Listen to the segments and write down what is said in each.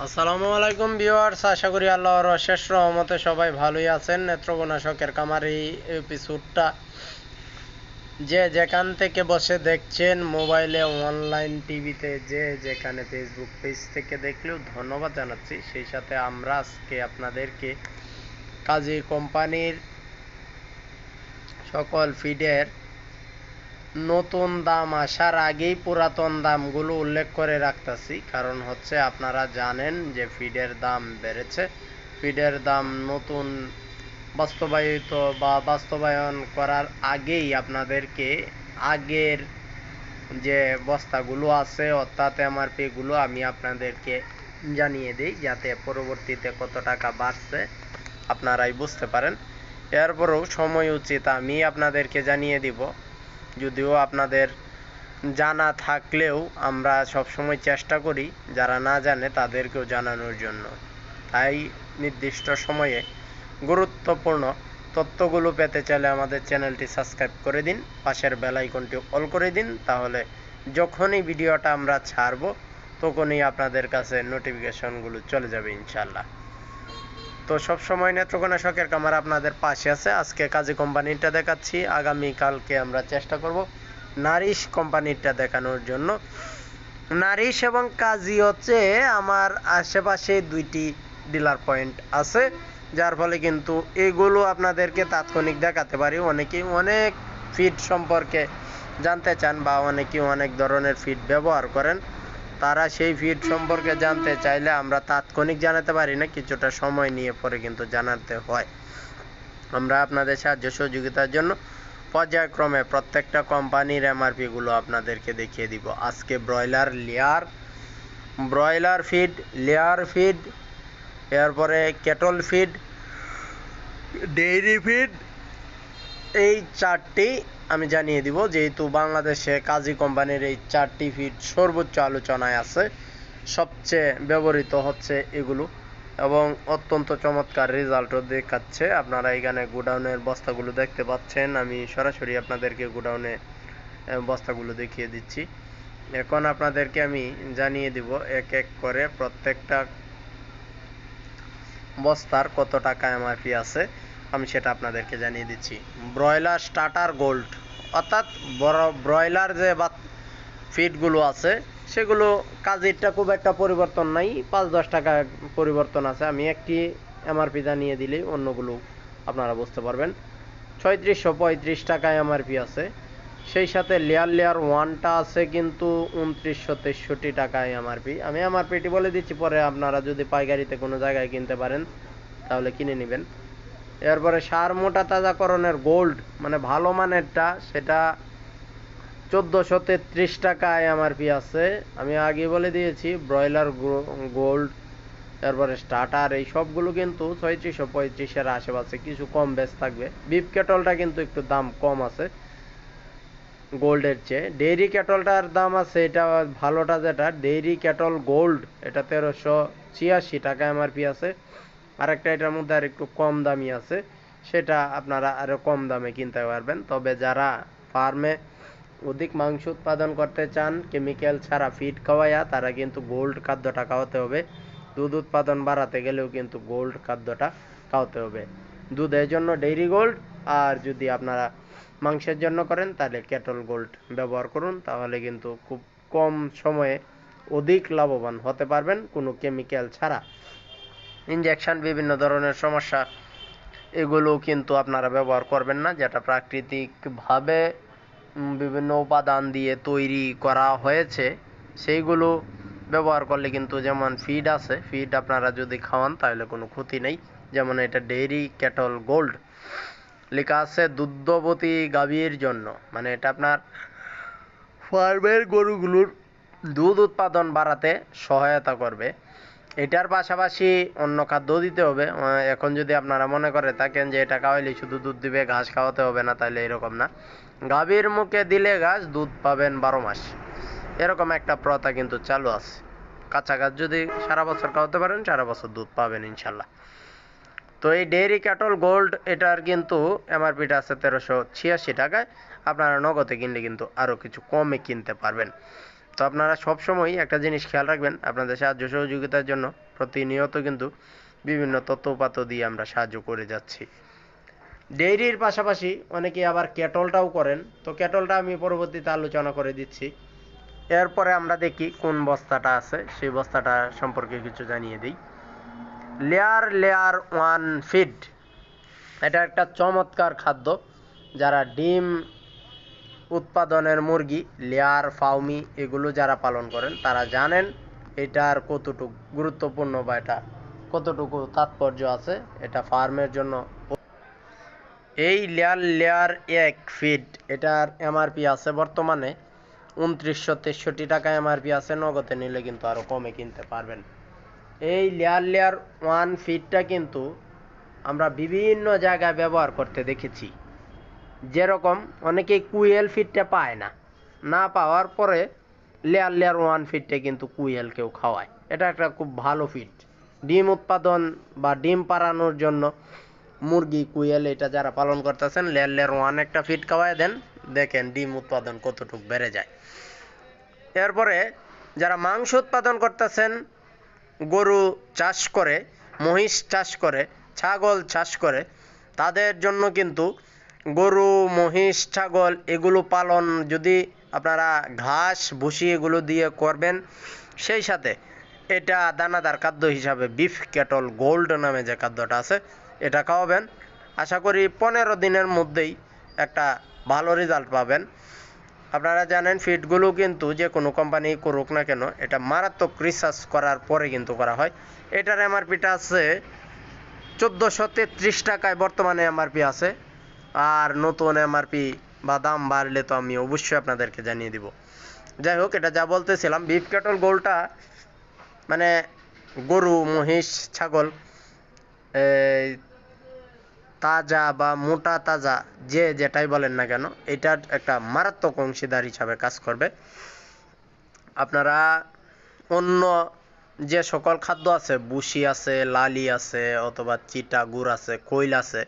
আসসালামু আলাইকুম ভিউয়ার্স, আশা করি আল্লাহর অশেষ রহমতে সবাই ভালোই আছেন। নেত্রকোনা শখের কামার এই এপিসোডটা যে যেখান থেকে বসে দেখছেন, মোবাইলে অনলাইন টিভিতে যে যেখানে ফেসবুক পেজ থেকে দেখলেও ধন্যবাদ জানাচ্ছি। সেই সাথে আমরা আজকে আপনাদেরকে কাজী কোম্পানির সকল ফিডের নতুন দাম আসার আগেই পুরাতন দামগুলো উল্লেখ করে রাখতেছি। কারণ হচ্ছে আপনারা জানেন যে ফিডের দাম বেড়েছে। ফিডের দাম নতুন বাস্তবায়িত বা বাস্তবায়ন করার আগেই আপনাদেরকে আগের যে বস্তাগুলো আছে, অর্থাৎ এমআরপিগুলো আমি আপনাদেরকে জানিয়ে দিই, যাতে পরবর্তীতে কত টাকা বাড়ছে আপনারাই বুঝতে পারেন। এরপরেও সময় উচিত আমি আপনাদেরকে জানিয়ে দিব। যদিও আপনাদের জানা থাকলেও আমরা সবসময় চেষ্টা করি যারা না জানে তাদেরকেও জানানোর জন্য। তাই নির্দিষ্ট সময়ে গুরুত্বপূর্ণ তথ্যগুলো পেতে চাইলে আমাদের চ্যানেলটি সাবস্ক্রাইব করে দিন, পাশের বেল আইকনটি অল করে দিন, তাহলে যখনই ভিডিওটা আমরা ছাড়বো, তখনই আপনাদের কাছে নোটিফিকেশনগুলো চলে যাবে ইনশাল্লাহ তো সব সময় নেত্রকোনা শখের কামার আপনাদের পাশে আছে। আজকে কাজী কোম্পানিটা দেখাচ্ছি। আগামী কালকে আমরা চেষ্টা করব নারিশ কোম্পানিটা দেখানোর জন্য। নারিশ এবং কাজী হচ্ছে আমার আশেপাশে দুইটি ডিলার পয়েন্ট আছে, যার ফলে কিন্তু এগুলো আপনাদেরকে তাৎক্ষণিক দেখাতে পারি। অনেকেই অনেক ফিড সম্পর্কে জানতে চান বা অনেকেই অনেক ধরনের ফিড ব্যবহার করেন। তারা সেই ফিড সম্পর্কে জানতে চাইলে আমরা তাৎক্ষণিক জানাতে পারি না, কিছুটা সময় নিয়ে পরে কিন্তু জানাতে হয়। আমরা আপনাদের সাহায্য সহযোগিতার জন্য পর্যায়ক্রমে প্রত্যেকটা কোম্পানির এমআরপিগুলো আপনাদেরকে দেখিয়ে দিব। আজকে broiler layer, broiler feed, layer feed, এরপরে কেটল ফিড, ডেইরি ফিড, এই চারটি আমি জানিয়ে দিব, যেহেতু বাংলাদেশে কাজী কোম্পানির এই চারটি ফিড সর্বোচ্চ আলোচনায় আছে, সবচেয়ে ব্যবহৃত হচ্ছে এগুলো এবং অত্যন্ত চমৎকার রেজাল্টও দেখাচ্ছে। আপনারা এখানে গোডাউনের বস্তাগুলো দেখতে পাচ্ছেন। আমি সরাসরি আপনাদেরকে গোডাউনে বস্তাগুলো দেখিয়ে দিচ্ছি। এখন আপনাদেরকে আমি জানিয়ে দিব এক এক করে প্রত্যেকটা বস্তার কত টাকা এমআরপি আছে। আমি সেটা আপনাদেরকে জানিয়ে দিচ্ছি। Broiler starter gold. অর্থাৎ বড় ব্রয়লার যে বা ফিডগুলো আছে, সেগুলো কাজেরটা খুব একটা পরিবর্তন নাই। পাঁচ দশ টাকা পরিবর্তন আছে। আমি একটি এমআরপি জানিয়ে দিলেই অন্যগুলো আপনারা বুঝতে পারবেন। ছয়ত্রিশশো পঁয়ত্রিশ টাকা এমআরপি আছে। সেই সাথে লেয়ার লেয়ার ওয়ানটা আছে কিন্তু উনত্রিশশো তেষট্টি টাকা এমআরপি। আমি এমআরপিটি বলে দিচ্ছি, পরে আপনারা যদি পাইকারিতে কোনো জায়গায় কিনতে পারেন, তাহলে কিনে নেবেন। এরপরে সার মোটা তাজাকরণের গোল্ড মানে ভালো মানেরটা সেটা চোদ্দোশো তেত্রিশ টাকা পি আছে। আমি আগে বলে দিয়েছি ব্রয়লার গোল্ড এরপরে স্টার্টার এই সবগুলো কিন্তু ছয়ত্রিশশো পঁয়ত্রিশের আশেপাশে কিছু কম বেশ থাকবে। বিফ ক্যাটলটা কিন্তু একটু দাম কম আছে গোল্ডের চেয়ে। ডেইরি ক্যাটলটার দাম আছে, এটা ভালোটা যেটা ডেইরি ক্যাটল গোল্ড এটা তেরোশো ছিয়াশি টাকা এমআরপি আছে। আরেকটা এটার মধ্যে আর একটু কম দামি আছে। সেটা আপনারা আরও কম দামে কিনতে পারবেন। তবে যারা ফার্মে অধিক মাংস উৎপাদন করতে চান, কেমিক্যাল ছাড়া ফিড খাওয়াইয়া তারা কিন্তু গোল্ড খাদ্যটা খাওয়াতে হবে। দুধ উৎপাদন বাড়াতে গেলেও কিন্তু গোল্ড খাদ্যটা খাওয়াতে হবে। দুধের জন্য ডেইরি গোল্ড আর যদি আপনারা মাংসের জন্য করেন, তাহলে ক্যাটল গোল্ড ব্যবহার করুন। তাহলে কিন্তু খুব কম সময়ে অধিক লাভবান হতে পারবেন। কোনো কেমিক্যাল ছাড়া। ইনজেকশন বিভিন্ন ধরনের সমস্যা এগুলো কিন্তু আপনারা ব্যবহার করবেন না, যেটা প্রাকৃতিকভাবে বিভিন্ন উপাদান দিয়ে তৈরি করা হয়েছে, সেইগুলো ব্যবহার করলে কিন্তু যেমন ফিড আছে ফিড আপনারা যদি খাওয়ান তাহলে কোনো ক্ষতি নেই, যেমন এটা ডেইরি ক্যাটল গোল্ড লেখা আছে দুগ্ধবতী গাভীর জন্য মানে এটা আপনার ফার্মের গরুগুলোর দুধ উৎপাদন বাড়াতে সহায়তা করবে। এটার পাশাপাশি অন্য খাদ্য দিতে হবে। এখন যদি আপনারা মনে করে থাকেন যে এটা খাওয়াইলে শুধু দুধ দিবে, ঘাস খাওয়াতে হবে না তাহলে এরকম না। গাভীর মুখে দিলে ঘাস, দুধ পাবেন বারো মাস। এরকম একটা প্রথা কিন্তু চালু আছে। কাঁচা ঘাস যদি সারা বছর খাওয়াতে পারেন, সারা বছর দুধ পাবেন ইনশাল্লাহ। তো এই ডেয়ারি ক্যাটল গোল্ড, এটার কিন্তু এমআরপিটা আছে তেরোশো ছিয়াশি টাকায়। আপনারা নগদে কিনলে কিন্তু আরও কিছু কমে কিনতে পারবেন। তো আপনারা সব সবসময়ই একটা জিনিস খেয়াল রাখবেন আপনাদের সাহায্য সহযোগিতার জন্য। প্রতিনিয়ত কিন্তু বিভিন্ন তথ্যপাত্র দিয়ে আমরা সাহায্য করে যাচ্ছি। ডেইরির পাশাপাশি অনেকে আবার ক্যাটলটাও করেন। তো ক্যাটলটা আমি পরবর্তীতে আলোচনা করে দিচ্ছি। এরপরে আমরা দেখি কোন বস্তাটা আছে। সেই বস্তাটা সম্পর্কে কিছু জানিয়ে দিই। Layer layer one feed. এটা একটা চমৎকার খাদ্য। যারা ডিম উৎপাদনের মুরগি, লেয়ার, ফাউমি এগুলো যারা পালন করেন, তারা জানেন এটার কতটুকু গুরুত্বপূর্ণ বা এটা কতটুকু তাৎপর্য আছে এটা ফার্মের জন্য। এই লেয়ার লেয়ার এক ফিড এটার এমআরপি আছে বর্তমানে উনত্রিশশো তেষট্টি টাকা এমআরপি আছে, নগদে নিলে কিন্তু আরও কমে কিনতে পারবেন। এই লেয়ার লেয়ার ওয়ান ফিডটা কিন্তু আমরা বিভিন্ন জায়গায় ব্যবহার করতে দেখেছি। যেরকম অনেকেই কুয়েল ফিডটা পায় না না পাওয়ার পরে লেয়ার লেয়ার ওয়ান ফিডটা কিন্তু কুয়েলকেও খাওয়ায়। এটা একটা খুব ভালো ফিড ডিম উৎপাদন বা ডিম পাড়ানোর জন্য মুরগি কুয়েল এটা যারা পালন করতেছেন লেয়ার লেয়ার ওয়ান একটা ফিড খাওয়ায় দেন, দেখেন ডিম উৎপাদন কতটুকু বেড়ে যায়। এরপরে যারা মাংস উৎপাদন করতেছেন, গরু চাষ করে, মহিষ চাষ করে, ছাগল চাষ করে, তাদের জন্য কিন্তু গরু, মহিষ, ছাগল এগুলো পালন যদি আপনারা ঘাস, ভুসি এগুলো দিয়ে করবেন, সেই সাথে এটা দানাদার খাদ্য হিসাবে বিফ ক্যাটল গোল্ড নামে যে খাদ্যটা আছে, এটা খাওয়াবেন। আশা করি পনেরো দিনের মধ্যেই একটা ভালো রেজাল্ট পাবেন। আপনারা জানেন ফিডগুলো কিন্তু যে কোনো কোম্পানি করুক না কেন, এটা মারাত্মক রিসার্চ করার পরে কিন্তু করা হয়। এটার এমআরপিটা আছে চোদ্দোশো তেত্রিশ টাকায় বর্তমানে এমআরপি আছে। আর নতুন এমআরপি বা দাম বাড়লে তো আমি অবশ্যই আপনাদেরকে জানিয়ে দিব। যাই হোক, এটা যা বলতেছিলাম বিফ ক্যাটল গোলটা মানে গরু, মহিষ, ছাগল তাজা বা মোটা তাজা, যে যেটাই বলেন না কেন, এটার একটা মারাত্মক অংশীদার হিসাবে কাজ করবে। আপনারা অন্য যে সকল খাদ্য আছে বুসি আছে, লালি আছে, অথবা চিটা, গুড় আছে, কৈল আছে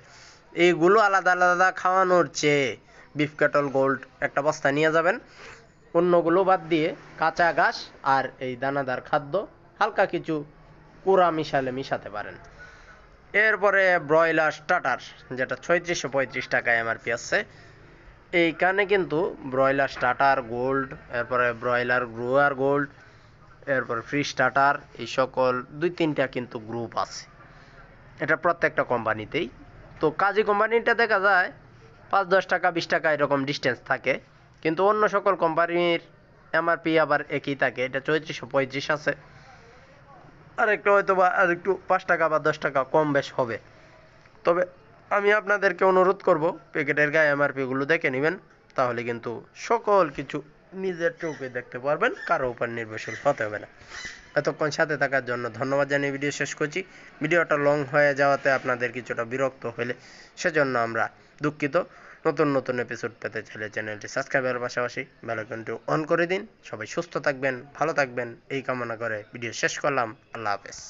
এইগুলো আলাদা আলাদা খাওয়ানোর চেয়ে বিফ ক্যাটল গোল্ড একটা বস্তা নিয়ে যাবেন। অন্যগুলো বাদ দিয়ে কাঁচা ঘাস আর এই দানাদার খাদ্য হালকা কিছু কুড়া মিশালে মিশাতে পারেন। এরপরে ব্রয়লার স্টার্টার যেটা ছয়ত্রিশশো পঁয়ত্রিশ টাকায় এমআরপি আছে এইখানে কিন্তু ব্রয়লার স্টার্টার গোল্ড এরপরে ব্রয়লার গ্রুয়ার গোল্ড এরপর ফ্রি স্টার্টার এই সকল দুই তিনটা কিন্তু গ্রুপ আছে। এটা প্রত্যেকটা কোম্পানিতেই তো কাজী কোম্পানিটা দেখা যায় পাঁচ, দশ টাকা, বিশ টাকা এরকম ডিস্টেন্স থাকে। কিন্তু অন্য সকল কোম্পানির এমআরপি আবার একই থাকে। এটা চৌত্রিশশো পঁয়ত্রিশ আছে। আর একটু হয়তো বা আর একটু পাঁচ টাকা বা দশ টাকা কম বেশ হবে। তবে আমি আপনাদেরকে অনুরোধ করব, প্যাকেটের গায়ে এমআরপিগুলো দেখে নেবেন, তাহলে কিন্তু সকল কিছু নিজের চোখে দেখতে পারবেন, কারও উপর নির্ভরশীল হতে হবে না। এতক্ষণ সাথে থাকার জন্য ধন্যবাদ জানিয়ে ভিডিও শেষ করছি। ভিডিওটা লং হয়ে যাওয়াতে আপনাদের কিছুটা বিরক্ত হলে সেজন্য আমরা দুঃখিত। নতুন নতুন এপিসোড পেতে চাইলে চ্যানেলটি সাবস্ক্রাইবের পাশাপাশি বেলাইকনটি অন করে দিন। সবাই সুস্থ থাকবেন, ভালো থাকবেন, এই কামনা করে ভিডিও শেষ করলাম। আল্লাহ হাফেজ।